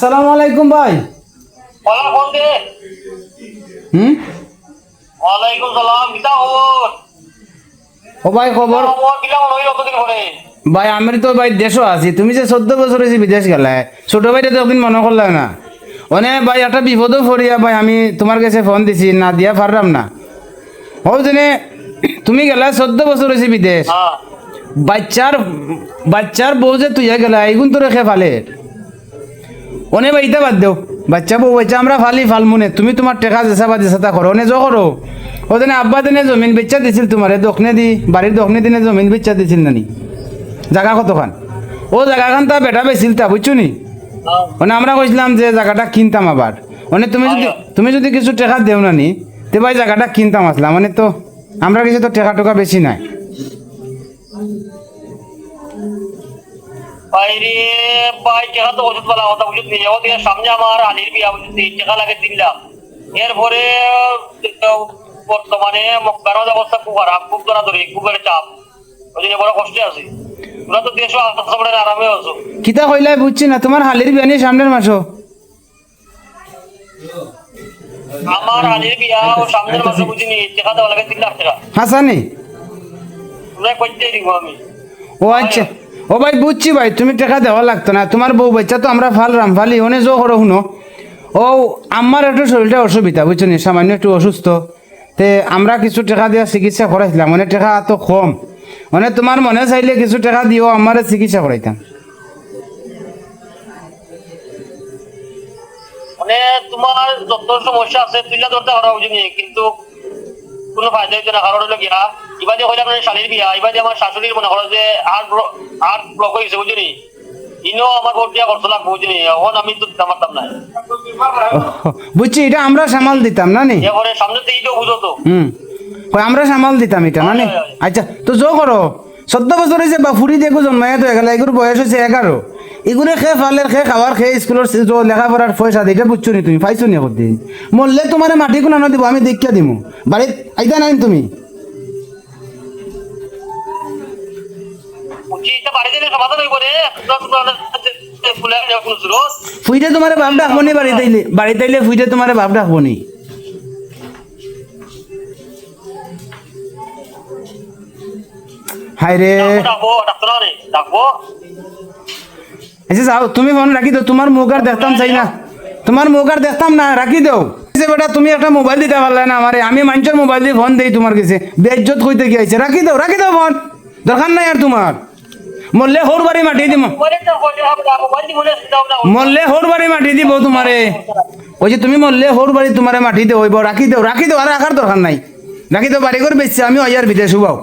আসসালামু আলাইকুম ভাই। হুম? ওয়ালাইকুম সালাম কিতা খবর? ও ভাই খবর? ভাই আমি তো ভাই দেশও আছি। তুমি যে চোদ্দ বছর হয়েছি বিদেশ গেলে ছোট ভাইটা তো একদিন মনে করলে না। মানে ভাই একটা বিপদও পড়িয়া ভাই আমি তোমার কাছে ফোন দিছি না দিয়া পারলাম না। ও জেনে তুমি গেলা চোদ্দ বছর হয়েছি বিদেশ। হ্যাঁ। বাচ্চার বাচ্চার বউ যে তুই গেলা এইগুন তো রেখে ফালে অনে বাইতে বাদ দেও। বাচ্চা বউ বাচ্চা আমরা ফালি ফাল মনে তুমি তোমার টেকা জেসা বা জেসাতা করো অনে যো করো। ও দিনে আব্বা দিনে জমিন বেচা দিছিল তোমারে দক্ষিণে দি বাড়ির দক্ষিণে দিনে জমিন বেচা দিছিল নানি। জায়গা কতখান? ও জায়গাখান তা বেটা বেছিল তা বুঝছ নি। মানে আমরা কইছিলাম যে জায়গাটা কিনতাম আবার। মানে তুমি যদি তুমি যদি কিছু টাকা দেও না নি তে ভাই জায়গাটা কিনতাম আসলাম। মানে তো আমরা কিছু তো টাকা টোকা বেশি নাই। বাইরে ভাই টেকা তো ওষুধ বলা কথা নিয়ে যাব দিয়ে সামনে আমার আলির বিয়া টেকা লাগে লাখ এরপরে বর্তমানে মক্কার অবস্থা খুব খারাপ খুব ধরাধরি খুব চাপ। ওই জন্য বড় কষ্টে আছি। তোরা তো দেশ আরামে আছো। কিতা কইলাই বুঝছি না তোমার হালির বিয়ানি সামনের মাসও। আমার আলির বিয়া ও সামনের মাসে বুঝিনি টেকা দেওয়া লাগে তিন লাখ টাকা হাসানি? তোমরা দিব আমি। ও আচ্ছা। ও ভাই, বুঝছি ভাই, তুমি টাকা দেওয়া লাগতো না। তোমার বউ বাচ্চা তো আমরা ফালরাম, ফালি ওনে জো করো শুনো ও, আমার একটু শরীরটা অসুবিধা, বুঝছ নি? সামান্য একটু অসুস্থ। তে আমরা কিছু টাকা দিয়ে চিকিৎসা করাইছিলাম মানে টাকা তো কম। মানে তোমার মনে চাইলে কিছু টাকা দিও, আমার চিকিৎসা করাইতাম। মানে তোমার যত সমস্যা আছে, তুইলা ধরতে পারা বুঝিনি কিন্তু কোনো ফায়দা হইতো না কারণ হলো গিয়া ইবাদে হইলাম মানে শালির বিয়া ইবাদে আমার শাশুড়ির মনে করো যে আর আর ব্লক হয়েছে বুঝিনি ইনো আমার ভোট দিয়া করতো বুঝিনি এখন আমি তো দিতে পারতাম না বুঝছি এটা আমরা সামাল দিতাম না নি? এরপরে সামনে থেকে এইটাও বুঝো তো। হুম আমরা সামাল দিতাম এটা। আচ্ছা তো জো করো চোদ্দ বছর হয়েছে বা ফুরি দেখো জন্মায় তো বয়স হয়েছে এগারো এগুলো খেয়ে ফালের খেয়ে খাবার খেয়ে স্কুলের লেখাপড়ার পয়সা দিতে বুঝছ নি তুমি? পাইছো নি দিন মরলে তোমার মাটি কোনো দিব আমি দেখিয়া দিমু। বাড়িত আইতা নাই তুমি? এটা ফুইতে তোমার বাপ ডাকবো নি বাড়িতে আইলে? বাড়িতে আইলে ফুইতে তোমার বাপ ডাকবো নি? হাই রে ডাকবো ডাকবো। আচ্ছা তুমি ফোন রাখি দাও, তোমার মুখ আর দেখতাম চাই না। তোমার মুখ আর দেখতাম না, রাখি দাও। বেটা, তুমি একটা মোবাইল দিতে পারলে না আমারে। আমি মানুষের মোবাইল দিয়ে ফোন দেই তোমার কাছে। বেজ্জত কইতে গিয়েছে রাখি দাও রাখি দাও ফোন দরকার নাই আর তোমার। মরলে হোর বাড়ি মাটি দিব। মরলে হোর বাড়ি মাটি দিব তোমারে। ওই তুমি মরলে হোর বাড়ি তোমারে মাটি দেব রাখি দাও রাখি দাও, আর রাখার দরকার নাই। রাখি দাও বাড়ি করে বেচছে, আমি ওয়ার বিদেশ হবাও